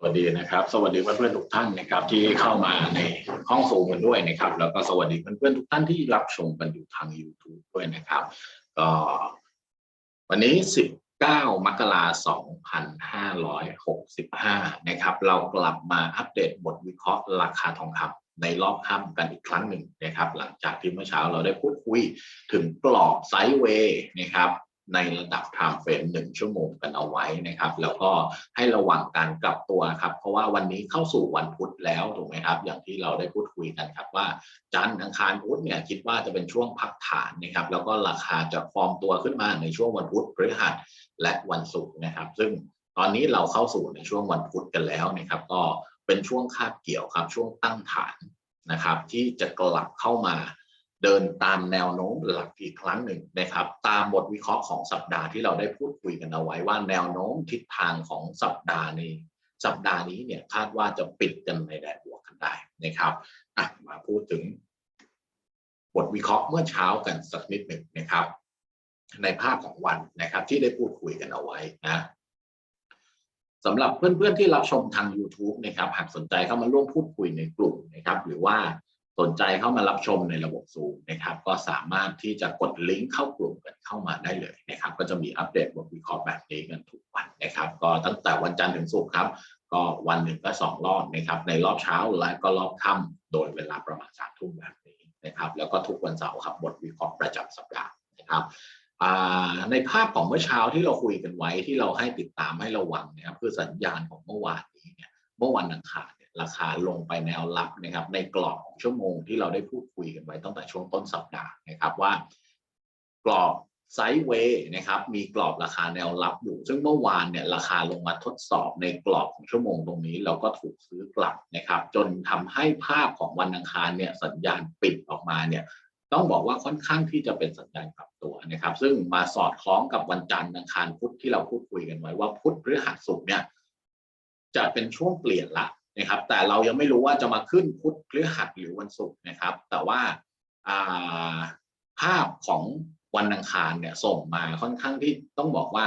สวัสดีนะครับ สวัสดีเพื่อนๆทุกท่านนะครับ ที่เข้ามาในห้องซูมกันด้วยนะครับ แล้วก็สวัสดีเพื่อนๆทุกท่านที่รับชมกันอยู่ทาง YouTube ด้วยนะครับ ก็วันนี้ 19 มกราคม 2565 นะครับ เรากลับมาอัปเดตบทวิเคราะห์ราคาทองคำในรอบค่ำกันอีกครั้งหนึ่งนะครับ หลังจากที่เมื่อเช้าเราได้พูดคุยถึงกรอบไซด์เวย์นะครับ ในระดับ time frame หนึ่งชั่วโมงกันเอาไว้นะครับ แล้วก็ให้ระวังการกลับตัวครับ เพราะว่าวันนี้เข้าสู่วันพุธแล้วถูกไหมครับ อย่างที่เราได้พูดคุยกันครับว่า จันทร์อังคารพุธเนี่ยคิดว่าจะเป็นช่วงพักฐานนะครับ แล้วก็ราคาจะฟอร์มตัวขึ้นมาในช่วงวันพุธพฤหัสและวันศุกร์นะครับ ซึ่งตอนนี้เราเข้าสู่ในช่วงวันพุธกันแล้วนะครับ ก็เป็นช่วงคาบเกี่ยวครับ ช่วงตั้งฐานนะครับ ที่จะกลับเข้ามา เดินตามแนวโน้มหลักอีกครั้งหนึ่งนะครับ ตามบทวิเคราะห์ของสัปดาห์ที่เราได้พูดคุยกันเอาไว้ว่าแนวโน้มทิศทางของสัปดาห์นี้ สัปดาห์นี้เนี่ยคาดว่าจะปิดกันในแดนบวกกันได้นะครับอะมาพูดถึง บทวิเคราะห์เมื่อเช้ากันสักนิดหนึ่งนะครับ ในภาพของวันนะครับ ที่ได้พูดคุยกันเอาไว้นะสำหรับเพื่อนๆที่รับชมทาง YouTube นะครับหากสนใจเข้ามาร่วมพูดคุยในกลุ่มนะครับ หรือว่า สนใจเข้ามารับชมในระบบซูมนะครับ ก็สามารถที่จะกดลิงก์เข้ากลุ่มกันเข้ามาได้เลยนะครับ ก็จะมีอัปเดตบทวิเคราะห์แบบนี้กันทุกวันนะครับ ก็ตั้งแต่วันจันทร์ถึงศุกร์ครับ ก็วันหนึ่งก็สองรอบนะครับ ในรอบเช้าและก็รอบค่ำโดยเวลาประมาณสามทุ่มแบบนี้นะครับ แล้วก็ทุกวันเสาร์ครับบทวิเคราะห์ประจำสัปดาห์นะครับในภาพของเมื่อเช้าที่เราคุยกันไว้ที่เราให้ติดตามให้ระวังนะครับคือสัญญาณของเมื่อวานนี้เนี่ยเมื่อวันอังคาร ราคาลงไปแนวรับนะครับ ในกรอบของชั่วโมงที่เราได้พูดคุยกันไว้ตั้งแต่ช่วงต้นสัปดาห์นะครับว่ากรอบไซด์เวย์นะครับมีกรอบราคาแนวรับอยู่ ซึ่งเมื่อวานเนี่ยราคาลงมาทดสอบในกรอบของชั่วโมงตรงนี้ เราก็ถูกซื้อกลับนะครับ จนทำให้ภาพของวันอังคารเนี่ยสัญญาณปิดออกมาเนี่ยต้องบอกว่าค่อนข้างที่จะเป็นสัญญาณกลับตัวนะครับ ซึ่งมาสอดคล้องกับวันจันทร์อังคารพุธที่เราพูดคุยกันไว้ว่าพุธพฤหัสศุกร์เนี่ยจะเป็นช่วงเปลี่ยนละ นะครับแต่เรายังไม่รู้ว่าจะมาขึ้นพุธพฤหัสหรือวันศุกร์นะครับ แต่ว่าภาพของวันอังคารเนี่ยส่งมาค่อนข้างที่ต้องบอกว่า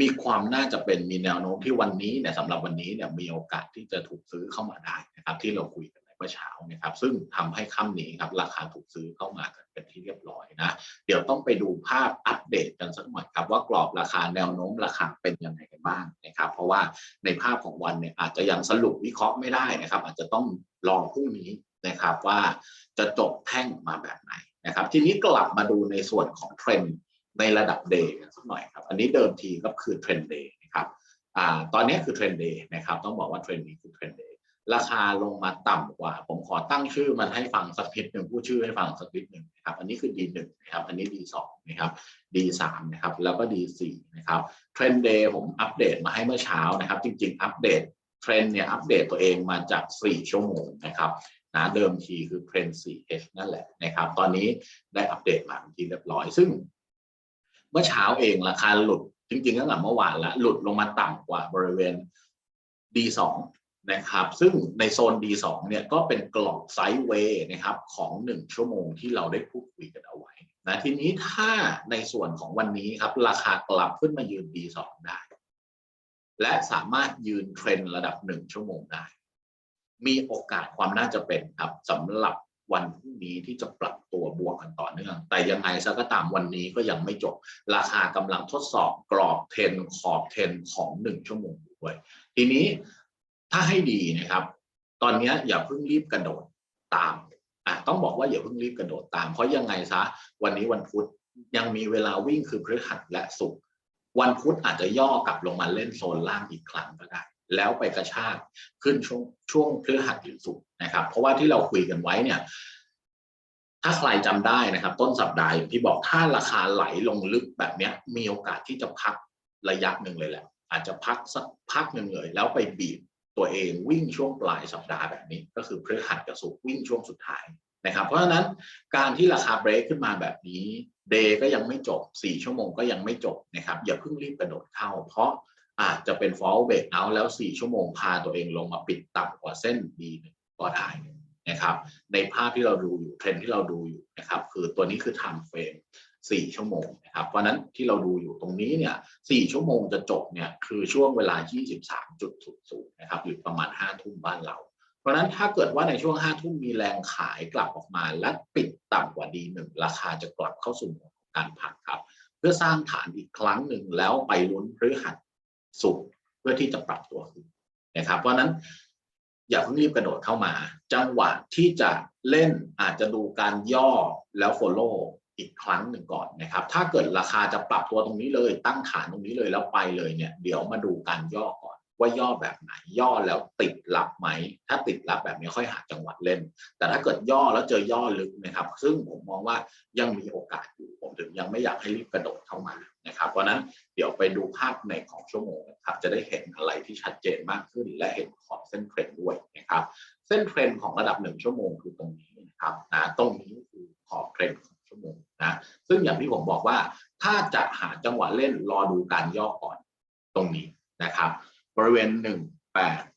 มีความน่าจะเป็นมีแนวโน้มที่วันนี้เนี่ยสำหรับวันนี้เนี่ยมีโอกาสที่จะถูกซื้อเข้ามาได้นะครับ ที่เราคุยกัน มื่อเช้านะครับซึ่งทำให้ค่ำนี้ครับราคาถูกซื้อเข้ามากันเป็นที่เรียบร้อยนะเดี๋ยวต้องไปดูภาพอัปเดตกันสักหน่อยครับว่ากรอบราคาแนวโน้มราคาเป็นยังไงกันบ้างนะครับเพราะว่าในภาพของวันเนี่ยอาจจะยังสรุปวิเคราะห์ไม่ได้นะครับ อาจจะต้องรอพรุ่งนี้นะครับว่าจะจบแท่งมาแบบไหนนะครับ ทีนี้กลับมาดูในส่วนของเทรนด์ในระดับเดย์กันสักหน่อยครับ อันนี้เดิมทีก็คือเทรนด์เดย์นะครับอ่าตอนนี้คือเทรนด์เดย์นะครับ ต้องบอกว่าเทรนด์นี้คือเทรนด์เดย์ ราคาลงมาต่ำกว่า ผมขอตั้งชื่อมันให้ฟังสักนิดหนึ่งพูดชื่อให้ฟังสักนิดหนึ่งนะครับ อันนี้คือ D1 นะครับ อันนี้ D2 นะครับ D3 นะครับ แล้วก็ D4 นะครับเทรนด์เดย์ผมอัปเดตมาให้เมื่อเช้านะครับ จริง ๆ อัปเดตเทรนเนี่ยอัปเดตตัวเองมาจาก 4 ชั่วโมงนะครับนะเดิมทีคือเทรน 4H นั่นแหละนะครับ ตอนนี้ได้อัปเดตมาเป็นที่เรียบร้อย ซึ่ง เมื่อเช้าเองราคาหลุดจริงๆตั้งแต่เมื่อวานแล้วหลุดลงมาต่ำกว่าบริเวณ D2 นะครับ ซึ่งในโซน D2 เนี่ยก็เป็นกรอบไซด์เวย์นะครับของ 1 ชั่วโมงที่เราได้พูดคุยกันเอาไว้นะทีนี้ถ้าในส่วนของวันนี้ครับ ราคากลับขึ้นมายืน D2 ได้ และสามารถยืนเทรนระดับ 1 ชั่วโมงได้ มีโอกาสความน่าจะเป็นครับสำหรับวันพรุ่งนี้ที่จะปรับตัวบวกกันต่อเนื่อง แต่ยังไงซะก็ตามวันนี้ก็ยังไม่จบ ราคากำลังทดสอบกรอบเทรนขอบเทรนของ 1 ชั่วโมงด้วย ทีนี้ ถ้าให้ดีนะครับ ตอนนี้อย่าเพิ่งรีบกระโดดตามอะต้องบอกว่าอย่าเพิ่งรีบกระโดดตาม เพราะยังไงซะวันนี้วันพุธยังมีเวลาวิ่งคือพฤหัสและศุกร์วันพุธอาจจะย่อกลับลงมาเล่นโซนล่างอีกครั้งก็ได้แล้วไปกระชากขึ้นช่วงช่วงพฤหัสหรือศุกร์นะครับ เพราะว่าที่เราคุยกันไว้เนี่ย ถ้าใครจำได้นะครับ ต้นสัปดาห์อย่างที่บอกถ้าราคาไหลลงลึกแบบเนี้ย มีโอกาสที่จะพักระยะหนึ่งเลยแหละ อาจจะพักสักพักหนึ่งเลย แล้วไปบีบ ตัวเองวิ่งช่วงปลายสัปดาห์แบบนี้ ก็คือพฤหัสกับศุกร์วิ่งช่วงสุดท้ายนะครับ เพราะฉะนั้นการที่ราคาเบรกขึ้นมาแบบนี้เดย์ก็ยังไม่จบ 4 ชั่วโมงก็ยังไม่จบนะครับ อย่าเพิ่งรีบกระโดดเข้า เพราะอาจจะเป็น fall break out แล้ว 4 ชั่วโมงพาตัวเองลงมาปิดต่ำกว่าเส้น D ก็ได้นะครับ ในภาพที่เราดูอยู่เทรนที่เราดูอยู่นะครับ คือตัวนี้คือ time frame 4 ชั่วโมงนะครับเพราะนั้นที่เราดูอยู่ตรงนี้เนี่ย4ชั่วโมงจะจบเนี่ยคือช่วงเวลา 23.00นะครับอยู่ประมาณ 5 ทุ่มบ้านเรา เพราะนั้นถ้าเกิดว่าในช่วง 5 ทุ่มมีแรงขายกลับออกมา และปิดต่ำกว่า D1 ราคาจะกลับเข้าสู่โหมดของการพักครับ เพื่อสร้างฐานอีกครั้งหนึ่งแล้วไปลุ้นพฤหัสสุกเพื่อที่จะปรับตัวขึ้นนะครับ เพราะนั้นอย่าเพิ่งรีบกระโดดเข้ามา จังหวะที่จะเล่นอาจจะดูการย่อแล้ว follow อีกครั้งหนึ่งก่อนนะครับ ถ้าเกิดราคาจะปรับตัวตรงนี้เลยตั้งฐานตรงนี้เลยแล้วไปเลยเนี่ย เดี๋ยวมาดูการย่อก่อนว่าย่อแบบไหน ย่อแล้วติดรับไหม ถ้าติดรับแบบนี้ค่อยหาจังหวะเล่น แต่ถ้าเกิดย่อแล้วเจอย่อลึกนะครับ ซึ่งผมมองว่ายังมีโอกาสอยู่ผมถึงยังไม่อยากให้รีบกระโดดเข้ามานะครับ เพราะนั้นเดี๋ยวไปดูภาพในของชั่วโมงนะครับ จะได้เห็นอะไรที่ชัดเจนมากขึ้น และเห็นขอบเส้นเทรนด์ด้วยนะครับ เส้นเทรนด์ของระดับหนึ่งชั่วโมงคือตรงนี้นะครับนะตรงนี้คือขอบเทรน ชั่วโมงนะซึ่งอย่างที่ผมบอกว่า ถ้าจะหาจังหวะเล่นรอดูการย่อก่อนตรงนี้นะครับ บริเวณ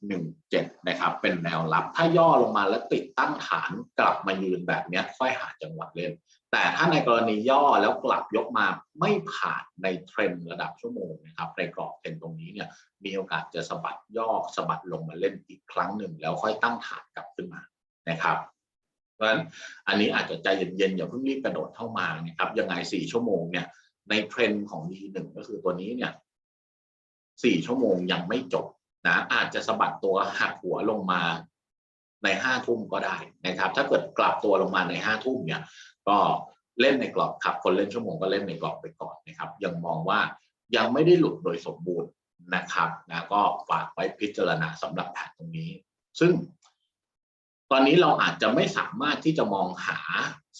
1817 นะครับ เป็นแนวรับถ้าย่อลงมาแล้วติดตั้งฐานกลับมายืนแบบนี้ค่อยหาจังหวะเล่น แต่ถ้าในกรณีย่อแล้วกลับยกมาไม่ผ่านในเทรนระดับชั่วโมงนะครับในกรอบเทรนตรงนี้เนี่ยมีโอกาสจะสะบัดย่อสะบัดลงมาเล่นอีกครั้งหนึ่ง แล้วค่อยตั้งฐานกลับขึ้นมานะครับ ราะฉะนั้นอันนี้อาจจะใจเย็นๆอย่าเพิ่งรีบกระโดดเข้ามานะครับยังไงสี่ชั่วโมงเนี่ยในเทรนด์ของ D1 ก็คือตัวนี้เนี่ยสี่ชั่วโมงยังไม่จบนะอาจจะสะบัดตัวหักหัวลงมาในห้าทุ่มก็ได้นะครับ ถ้าเกิดกลับตัวลงมาในห้าทุ่มเนี่ย ก็เล่นในกรอบครับคนเล่นชั่วโมงก็เล่นในกรอบไปก่อนนะครับ ยังมองว่ายังไม่ได้หลุดโดยสมบูรณ์นะครับนะก็ฝากไว้พิจารณาสำหรับแผนตรงนี้ ซึ่ง ตอนนี้เราอาจจะไม่สามารถที่จะมองหา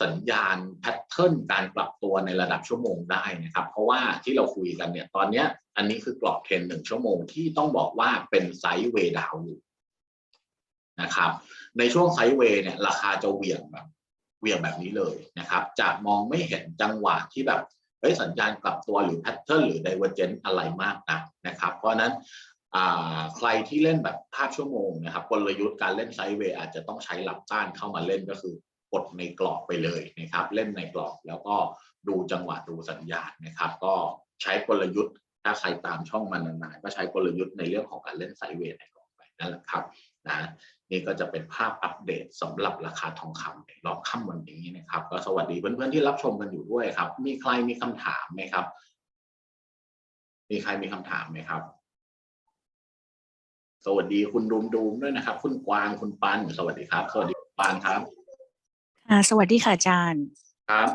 สัญญาณแพทเทิร์นการปรับตัวในระดับชั่วโมงได้นะครับ เพราะว่าที่เราคุยกันเนี่ยตอนนี้อันนี้คือกรอบเทรนหนึ่งชั่วโมงที่ต้องบอกว่าเป็นไซด์เวดาวอยู่นะครับ ในช่วงไซด์เวย์เนี่ยราคาจะเหวี่ยงแบบเหวี่ยงแบบนี้เลยนะครับจากมองไม่เห็นจังหวะที่แบบเฮ้ยสัญญาณกลับตัวหรือแพทเทิร์นหรือไดเวอร์เจนอะไรมากนะนะครับ เพราะนั้น ใครที่เล่นแบบภาพชั่วโมงนะครับกลยุทธ์การเล่นไซด์เวย์อาจจะต้องใช้หลับต้านเข้ามาเล่นก็คือกดในกรอบไปเลยนะครับ เล่นในกรอบแล้วก็ดูจังหวะดูสัญญาณนะครับ ก็ใช้กลยุทธ์ถ้าใครตามช่องมานานๆก็ใช้กลยุทธ์ในเรื่องของการเล่นไซด์เวย์ในกรอบไปนั่นแหละครับนะนี่ก็จะเป็นภาพอัปเดตสำหรับราคาทองคำในรอบค่ำวันนี้นะครับ ก็สวัสดีเพื่อนๆที่รับชมกันอยู่ด้วยครับ มีใครมีคำถามไหมครับ มีใครมีคำถามไหมครับ สวัสดีคุณดูมดูมด้วยนะครับ คุณกวางคุณปัน สวัสดีครับ สวัสดีคุณปานครับค่ะสวัสดีค่ะอาจารย์ครับ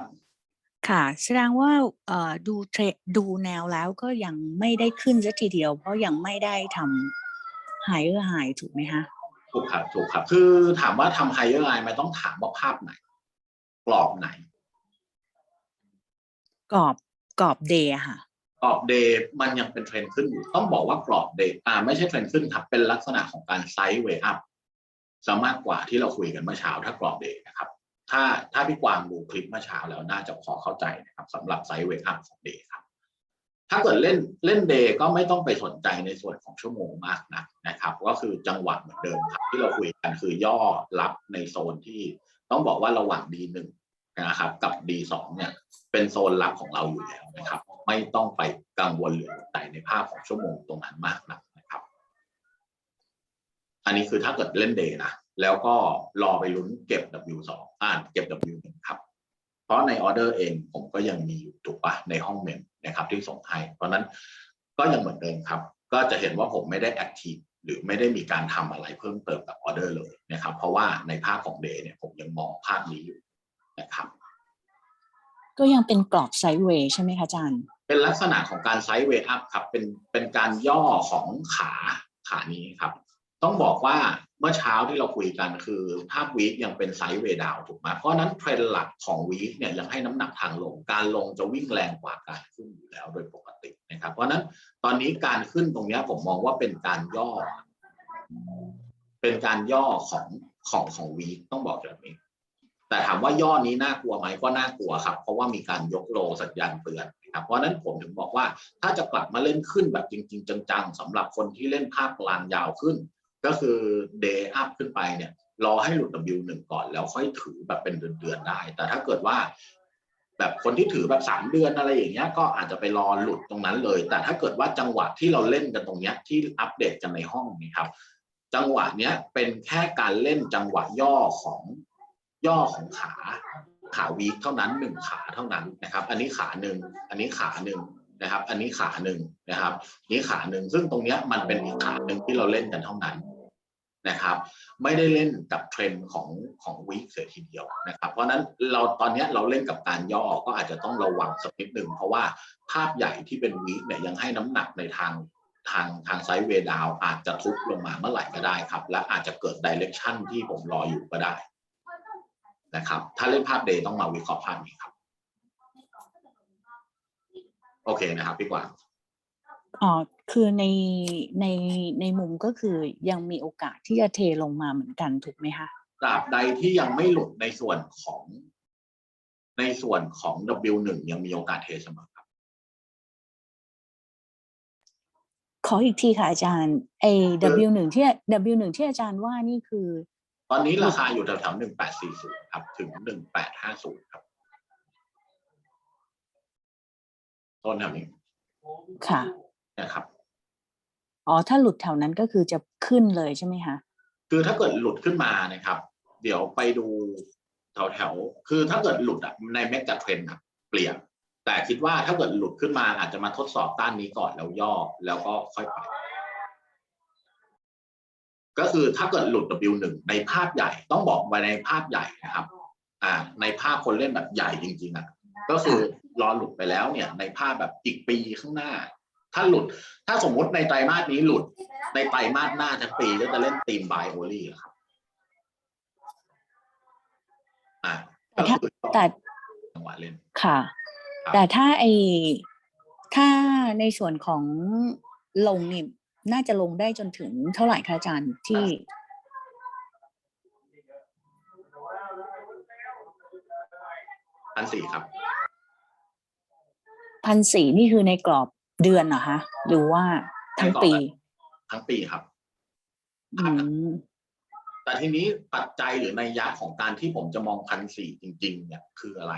ค่ะ แสดงว่าเอ่อดูเทรดูแนวแล้วก็ยังไม่ได้ขึ้นสักทีเดียว เพราะยังไม่ได้ทำหายเออหายถูกไหมคะถูกครับถูกครับ คือถามว่าทำไฮเออร์ไลน์มันต้องถามว่าภาพไหน กรอบไหน กรอบกรอบเดย์ค่ะ กรอบเดย์มันยังเป็นเทรนด์ขึ้นอยู่ ต้องบอกว่ากรอบเดย์อ่าไม่ใช่เทรนด์ขึ้นครับ เป็นลักษณะของการไซด์เวย์อัพซะมากกว่าที่เราคุยกันเมื่อเช้าถ้ากรอบเดย์นะครับ ถ้าถ้าพี่กวางดูคลิปเมื่อเช้าแล้วน่าจะพอเข้าใจนะครับสำหรับไซด์เวย์อัพของเดย์ครับ ถ้าเกิดเล่นเล่นเดย์ก็ไม่ต้องไปสนใจในส่วนของชั่วโมงมากนะนะครับ ก็คือจังหวะเหมือนเดิมครับ ที่เราคุยกันคือย่อรับในโซนที่ต้องบอกว่าระหว่าง D1 นะครับกับ D2 เนี่ยเป็นโซนรับของเราอยู่แล้วนะครับ ไม่ต้องไปกังวลหรือใจในภาพของชั่วโมงตรงนั้นมากนักนะครับ อันนี้คือถ้าเกิดเล่นเดย์นะแล้วก็รอไปลุ้นเก็บ W2 อ่านเก็บ W1 ครับ เพราะในออเดอร์เองผมก็ยังมีอยู่ถูกปะในห้องเมมนะครับที่ส่งให้ เพราะนั้นก็ยังเหมือนเดิมครับ ก็จะเห็นว่าผมไม่ได้แอคทีฟหรือไม่ได้มีการทำอะไรเพิ่มเติมกับออเดอร์เลยนะครับ เพราะว่าในภาพของเดย์เนี่ยผมยังมองภาพนี้อยู่นะครับ ก็ยังเป็นกรอบไซด์เวย์ใช่ไหมคะอาจารย์ เป็นลักษณะของการไซด์เวย์อัพครับเป็นเป็นการย่อของขาขานี้ครับ ต้องบอกว่าเมื่อเช้าที่เราคุยกันคือภาพวีคยังเป็นไซด์เวดาวถูกไหมเพราะนั้นเทรนด์หลักของวีคเนี่ยยังให้น้ำหนักทางลง การลงจะวิ่งแรงกว่าการขึ้นอยู่แล้วโดยปกตินะครับ เพราะนั้นตอนนี้การขึ้นตรงนี้ผมมองว่าเป็นการย่อ เป็นการย่อของของของวีคต้องบอกแบบนี้ แต่ถามว่าย่อนี้น่ากลัวไหมก็น่ากลัวครับ เพราะว่ามีการยกโลสัญญาณเตือน ครับเพราะนั้นผมถึงบอกว่าถ้าจะกลับมาเล่นขึ้นแบบจริง ๆ จังๆสำหรับคนที่เล่นภาพกลางยาวขึ้น ก็คือ day up ขึ้นไปเนี่ยรอให้หลุด W1 ก่อนแล้วค่อยถือแบบเป็นเดือนๆได้ แต่ถ้าเกิดว่า แบบคนที่ถือแบบสามเดือนอะไรอย่างเงี้ยก็อาจจะไปรอหลุดตรงนั้นเลย แต่ถ้าเกิดว่าจังหวะที่เราเล่นกันตรงเนี้ยที่อัปเดตกันในห้องนี่ครับ จังหวะเนี้ยเป็นแค่การเล่นจังหวะย่อของย่อของขา ขาวีคเท่านั้นหนึ่งขาเท่านั้นนะครับ อันนี้ขาหนึ่งอันนี้ขาหนึ่งนะครับ อันนี้ขาหนึ่งนะครับ นี้ขาหนึ่งซึ่งตรงนี้มันเป็นอีกขาหนึ่งที่เราเล่นกันเท่านั้นนะครับ ไม่ได้เล่นกับเทรนด์ของของวีคเสียทีเดียวนะครับ เพราะนั้นเราตอนนี้เราเล่นกับการย่อก็อาจจะต้องระวังสักนิดหนึ่งเพราะว่าภาพใหญ่ที่เป็นวีคเนี่ยยังให้น้ำหนักในทางทางทางไซด์เวดาวอาจจะทุบลงมาเมื่อไหร่ก็ได้ครับ และอาจจะเกิดดิเรกชันที่ผมรออยู่ก็ได้ นะครับ ถ้าเล่นภาพเดย์ต้องมาวิเคราะห์ภาพนี้ครับ โอเคนะครับพี่กวางอ๋อคือในในในมุมก็คือยังมีโอกาสที่จะเทลงมาเหมือนกันถูกไหมคะตราบใดที่ยังไม่หลุดในส่วนของในส่วนของ W1 ยังมีโอกาสเทเสมอครับ ขออีกทีค่ะอาจารย์ไอ้ W หนึ่งที่ W หนึ่งที่อาจารย์ว่านี่คือ ตอนนี้ราคาอยู่แถวๆหนึ่งแปดสี่ศูนย์ครับ ถึงหนึ่งแปดห้าศูนย์ครับ ต้นแถวนี้ค่ะ นะครับ อ๋อ ถ้าหลุดแถวนั้นก็คือจะขึ้นเลยใช่ไหมคะ คือถ้าเกิดหลุดขึ้นมานะครับ เดี๋ยวไปดูแถวแถวๆคือถ้าเกิดหลุดอะในเมกะเทรนด์อะเปลี่ยน แต่คิดว่าถ้าเกิดหลุดขึ้นมาอาจจะมาทดสอบต้านนี้ก่อนแล้วย่อแล้วก็ค่อยไป ก็คือถ้าเกิดหลุด W1 ในภาพใหญ่ต้องบอกไว้ในภาพใหญ่นะครับ อ่า ในภาพคนเล่นแบบใหญ่จริงๆอะก็คือรอหลุดไปแล้วเนี่ยในภาพแบบอีกปีข้างหน้า ถ้าหลุด ถ้าสมมุติในไตรมาสนี้หลุด ในไตรมาสหน้าทั้งปีก็จะเล่นทีมบายโอลี่ครับอ่าก็คือแต่จังหวะเล่นค่ะครับแต่ถ้าไอถ้าในส่วนของลงนี่ น่าจะลงได้จนถึงเท่าไหร่คะอาจารย์ที่ พันสี่ครับ พันสี่นี่คือในกรอบเดือนเหรอคะหรือว่าทั้งปี ทั้งปีครับ อืมแต่ทีนี้ปัจจัยหรือในยยะของการที่ผมจะมองพันสี่จริง ๆ เนี่ยคืออะไร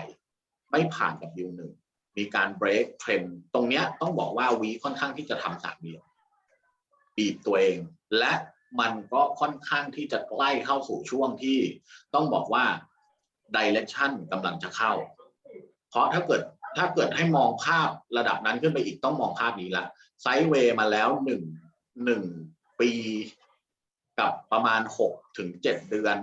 ไม่ผ่านกับวิวหนึ่งมีการเบรกเทรนตรงเนี้ยต้องบอกว่าวีค่อนข้างที่จะทำสามเดียว บีบตัวเอง และมันก็ค่อนข้างที่จะใกล้เข้าสู่ช่วงที่ต้องบอกว่าดิเรกชันกำลังจะเข้า เพราะถ้าเกิดถ้าเกิดให้มองภาพระดับนั้นขึ้นไปอีกต้องมองภาพนี้ละไซด์เวย์มาแล้วหนึ่งหนึ่งปีกับประมาณ6ถึง7เดือน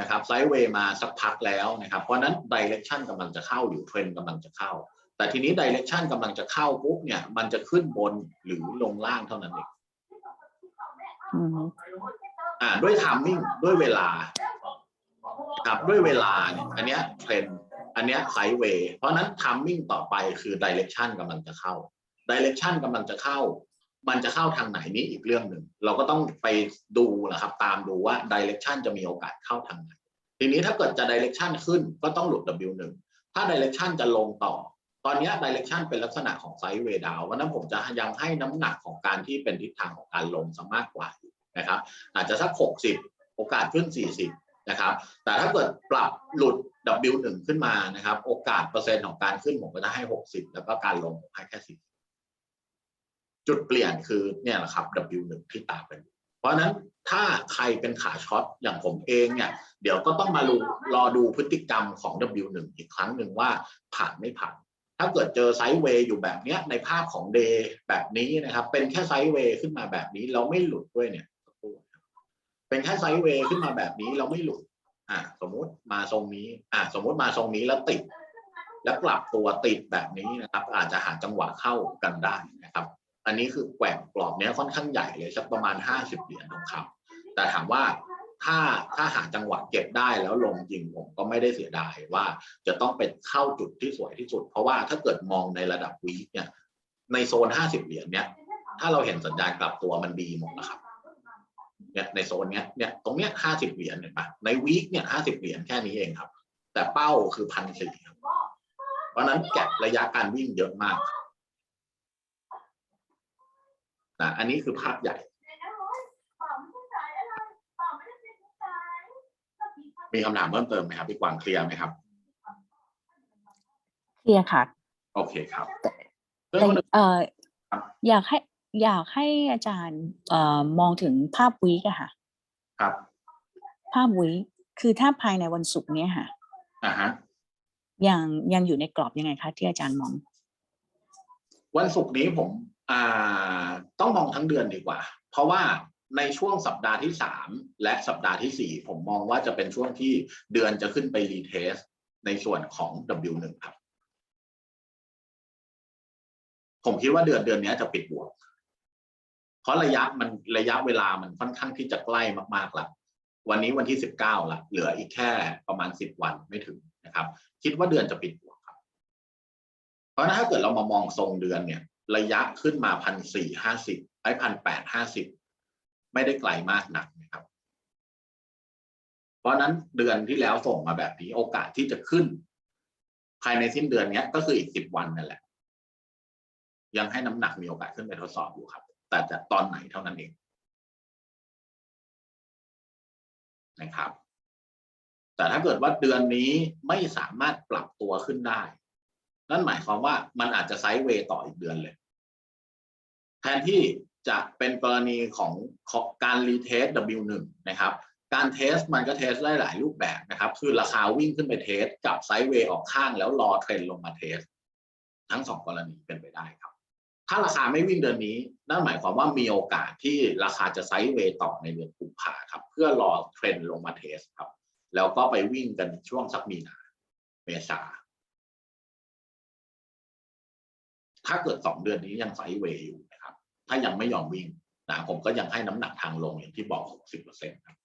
นะครับไซด์เวย์มาสักพักแล้วนะครับเพราะนั้นดิเรกชันกำลังจะเข้าอยู่เทรนกำลังจะเข้า แต่ทีนี้ดิเรกชันกำลังจะเข้าปุ๊บเนี่ยมันจะขึ้นบนหรือลงล่างเท่านั้นเอง อืมอ่าด้วยทามมิ่งด้วยเวลาครับด้วยเวลาเนี่ยอันเนี้ยเทรนอันเนี้ยไซด์เวย์เพราะนั้นทามมิ่งต่อไปคือดิเรกชันกำลังจะเข้าดิเรกชันกำลังจะเข้า มันจะเข้าทางไหนนี้อีกเรื่องหนึ่งเราก็ต้องไปดูนะครับ ตามดูว่าดิเรกชันจะมีโอกาสเข้าทางไหนทีนี้ถ้าเกิดจะดิเรกชันขึ้นก็ต้องหลุด W1 ถ้าดิเรกชันจะลงต่อ ตอนเนี้ดิเรกชันเป็นลักษณะของไซด์เวย์ดาววันนั้นผมจะยังให้น้ำหนักของการที่เป็นทิศทางของการลงซะมากกว่า นะครับ อาจจะสัก 60 โอกาสขึ้น 40 นะครับ แต่ถ้าเกิดปรับหลุด W1 ขึ้นมานะครับ โอกาสเปอร์เซ็นต์ของการขึ้นผมก็จะให้ 60 แล้วก็การลงผมให้แค่40จุดเปลี่ยนคือเนี่ยแหละครับ W1 ที่ตามไปเพราะนั้นถ้าใครเป็นขาช็อตอย่างผมเองเนี่ย เดี๋ยวก็ต้องมาดูรอดูพฤติกรรมของ W1 อีกครั้งหนึ่งว่าผ่านไม่ผ่าน ถ้าเกิดเจอไซด์เวย์อยู่แบบเนี้ยในภาพของเดย์แบบนี้นะครับ เป็นแค่ไซด์เวย์ขึ้นมาแบบนี้เราไม่หลุดด้วยเนี่ย เป็นแค่ไซด์เวย์ขึ้นมาแบบนี้เราไม่หลุด อ่า สมมุติมาทรงนี้ อ่า สมมุติมาทรงนี้แล้วติด แล้วกลับตัวติดแบบนี้นะครับ อาจจะหาจังหวะเข้ากันได้นะครับ อันนี้คือแกว่งกรอบเนี้ยค่อนข้างใหญ่เลยสักประมาณห้าสิบเหรียญทองคำแต่ถามว่าถ้าถ้าหาจังหวะเก็บได้แล้วลงจริงผมก็ไม่ได้เสียดายว่าจะต้องเป็นเข้าจุดที่สวยที่สุด เพราะว่าถ้าเกิดมองในระดับวีคเนี่ยในโซนห้าสิบเหรียญเนี่ยถ้าเราเห็นสัญญาณกลับตัวมันดีหมดนะครับ เนี่ยในโซนเนี้ยเนี่ยตรงเนี้ยห้าสิบเหรียญเห็นปะในวีคเนี่ยห้าสิบเหรียญแค่นี้เองครับ แต่เป้าคือพันสี่ครับเพราะฉะนั้นแกะระยะการวิ่งเยอะมากนะอันนี้คือภาพใหญ่มีคำถามเพิ่มเติมไหมครับพี่กวางเคลียร์ไหมครับเคลียร์ค่ะ โอเคครับแต่เพื่อนแต่คนอื่นเอ่อครับอยากให้ อยากให้อาจารย์เอ่อมองถึงภาพวีกอะค่ะ ครับภาพวีคคือถ้าภายในวันศุกร์เนี้ยค่ะ อ่าฮะ ยังยังอยู่ในกรอบยังไงคะที่อาจารย์มอง วันศุกร์นี้ผมอ่าต้องมองทั้งเดือนดีกว่า เพราะว่าในช่วงสัปดาห์ที่สามและสัปดาห์ที่สี่ผมมองว่าจะเป็นช่วงที่เดือนจะขึ้นไปรีเทส ในส่วนของ W1 ครับ ผมคิดว่าเดือนเดือนนี้จะปิดบวก เพราะระยะมันระยะเวลามันค่อนข้างที่จะใกล้มากๆแล้ววันนี้วันที่สิบเก้าละเหลืออีกแค่ประมาณสิบวันไม่ถึงนะครับ คิดว่าเดือนจะปิดบวกครับ เพราะนั้นถ้าเกิดเรามามองทรงเดือนเนี่ย ระยะขึ้นมาพันสี่ห้าสิบไอ้พันแปดห้าสิบไม่ได้ไกลมากนักนะครับ เพราะนั้นเดือนที่แล้วส่งมาแบบนี้โอกาสที่จะขึ้น ภายในสิ้นเดือนเนี้ยก็คืออีกสิบวันนั่นแหละ ยังให้น้ำหนักมีโอกาสขึ้นไปทดสอบอยู่ครับ แต่จะตอนไหนเท่านั้นเองนะครับ แต่ถ้าเกิดว่าเดือนนี้ไม่สามารถปรับตัวขึ้นได้ นั่นหมายความว่ามันอาจจะไซด์เวย์ต่ออีกเดือนเลย แทนที่จะเป็นกรณีของการรีเทส W1 นะครับ การเทสมันก็เทสได้หลายรูปแบบนะครับ คือราคาวิ่งขึ้นไปเทสกับไซด์เวย์ออกข้างแล้วรอเทรนลงมาเทส ทั้งสองกรณีเป็นไปได้ครับ ถ้าราคาไม่วิ่งเดือนนี้ นั่นหมายความว่ามีโอกาสที่ราคาจะไซด์เวย์ต่อในเดือนกุมภาครับ เพื่อรอเทรนด์ลงมาเทสครับ แล้วก็ไปวิ่งกันช่วงสักมีนาเมษาถ้าเกิดสองเดือนนี้ยังไซด์เวย์อยู่นะครับ ถ้ายังไม่ยอมวิ่งนะผมก็ยังให้น้ำหนักทางลงอย่างที่บอกหกสิบเปอร์เซ็นต์ครับ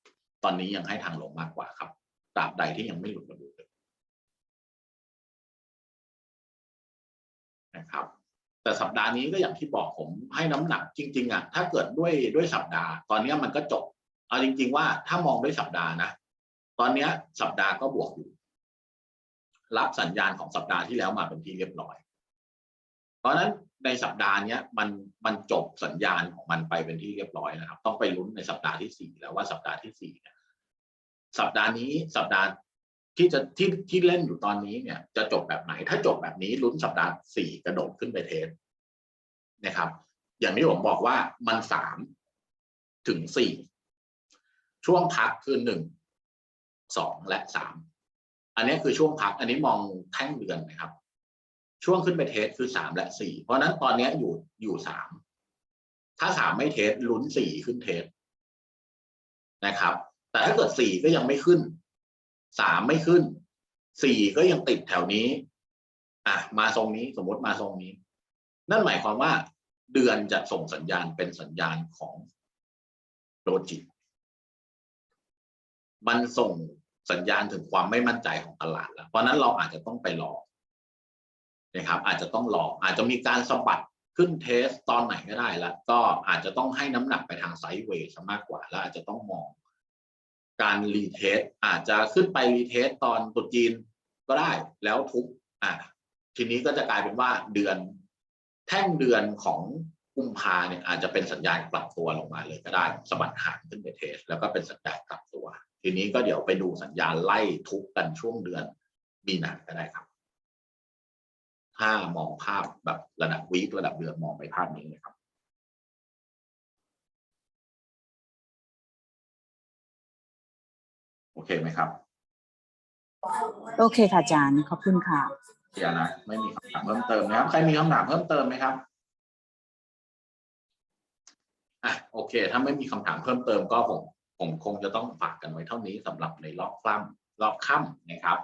ตอนนี้ยังให้ทางลงมากกว่าครับตราบใดที่ยังไม่หลุดมาดูเลยนะครับ แต่สัปดาห์นี้ก็อย่างที่บอกผมให้น้ำหนักจริงๆอะถ้าเกิดด้วยด้วยสัปดาห์ ตอนนี้มันก็จบ เอาจริง ๆ ว่าถ้ามองด้วยสัปดาห์นะตอนเนี้ยสัปดาห์ก็บวกอยู่ รับสัญญาณของสัปดาห์ที่แล้วมาเป็นที่เรียบร้อยเพราะฉะนั้นในสัปดาห์เนี้ยมันมันจบสัญญาณของมันไปเป็นที่เรียบร้อยนะครับ ต้องไปลุ้นในสัปดาห์ที่สี่แล้วว่าสัปดาห์ที่สี่เนี่ยสัปดาห์นี้สัปดาห์ ที่จะที่ที่เล่นอยู่ตอนนี้เนี่ย จะจบแบบไหน ถ้าจบแบบนี้ลุ้นสัปดาห์สี่กระโดดขึ้นไปเทสนะครับ อย่างที่ผมบอกว่ามันสามถึงสี่ช่วงพักคือหนึ่งสองและสามอันนี้คือช่วงพัก อันนี้มองแท่งเดือนนะครับ ช่วงขึ้นไปเทสคือสามและสี่เพราะนั้นตอนนี้อยู่อยู่สามถ้าสามไม่เทสลุ้นสี่ขึ้นเทสนะครับ แต่ถ้าเกิดสี่ก็ยังไม่ขึ้น สามไม่ขึ้น สี่ก็ยังติดแถวนี้ อะ มาทรงนี้สมมติมาทรงนี้ นั่นหมายความว่า เดือนจะส่งสัญญาณเป็นสัญญาณของโลจิมันส่งสัญญาณถึงความไม่มั่นใจของตลาดแล้วเพราะนั้นเราอาจจะต้องไปรอนะครับ อาจจะต้องรออาจจะมีการสะบัดขึ้นเทสตอนไหนก็ได้แล้วก็อาจจะต้องให้น้ำหนักไปทางไซด์เวย์ซะมากกว่า แล้วอาจจะต้องมอง การรีเทสอาจจะขึ้นไปรีเทสตอนตรุษจีนก็ได้แล้วทุบอะทีนี้ก็จะกลายเป็นว่าเดือนแท่งเดือนของกุมภาเนี่ยอาจจะเป็นสัญญาณกลับตัวลงมาเลยก็ได้สะบัดหางขึ้นไปเทสแล้วก็เป็นสัญญาณกลับตัว ทีนี้ก็เดี๋ยวไปดูสัญญาณไล่ทุบกันช่วงเดือนมีนาก็ได้ครับ ถ้ามองภาพแบบระดับวีคระดับเดือนมองไปภาพนี้นะครับ โอเคไหมครับโอเคค่ะอาจารย์ขอบคุณค่ะเดี๋ยวนะไม่มีคำถามเพิ่มเติมนะครับ ใครมีคำถามเพิ่มเติมไหมครับอะโอเค ถ้าไม่มีคำถามเพิ่มเติมก็ผมผมคงจะต้องฝากกันไว้เท่านี้สำหรับในรอบคล่ำรอบค่ำนะครับ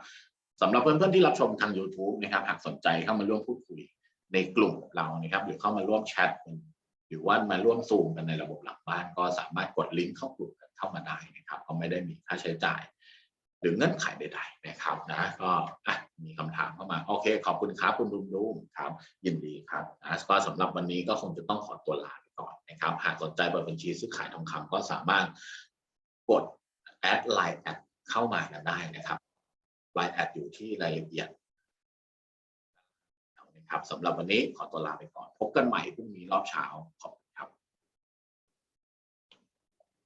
สำหรับเพื่อนๆที่รับชมทาง YouTube นะครับ หากสนใจเข้ามาร่วมพูดคุยในกลุ่มของเรานะครับ หรือเข้ามาร่วมแชทกันหรือว่ามาร่วมซูมกันในระบบหลังบ้าน ก็สามารถกดลิงก์เข้ากลุ่มกัน เข้ามาได้นะครับก็ไม่ได้มีค่าใช้จ่าย หรือเงื่อนไขใดๆนะครับนะก็มีคำถามเข้ามาโอเค ขอบคุณครับคุณดุมดุมครับ ยินดีครับนะก็สำหรับวันนี้ก็คงจะต้องขอตัวลาไปก่อนนะครับหากสนใจเปิดบัญชีซื้อขายทองคำก็สามารถกดแอดไลน์แอดเข้ามากันได้นะครับไลน์แอดอยู่ที่รายละเอียดนะครับสำหรับวันนี้ขอตัวลาไปก่อน พบกันใหม่พรุ่งนี้รอบเช้าขอบคุณ